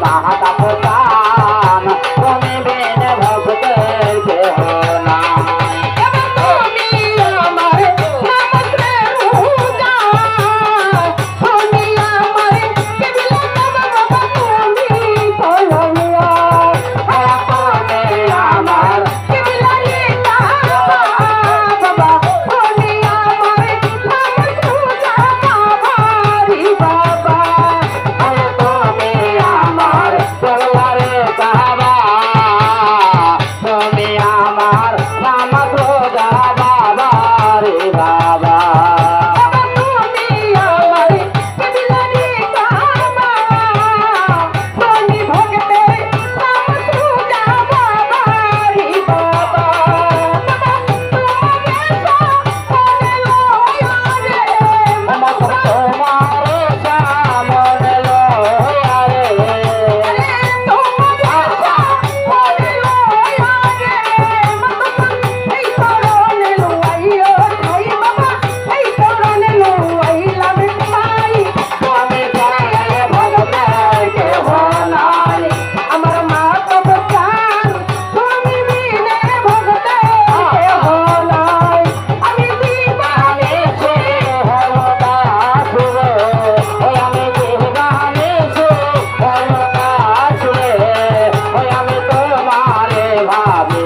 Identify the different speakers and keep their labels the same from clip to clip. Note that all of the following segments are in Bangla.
Speaker 1: 把他打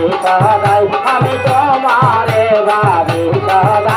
Speaker 1: ভাবি সদাই আমি তোমারে
Speaker 2: বাড়ি
Speaker 1: সদাই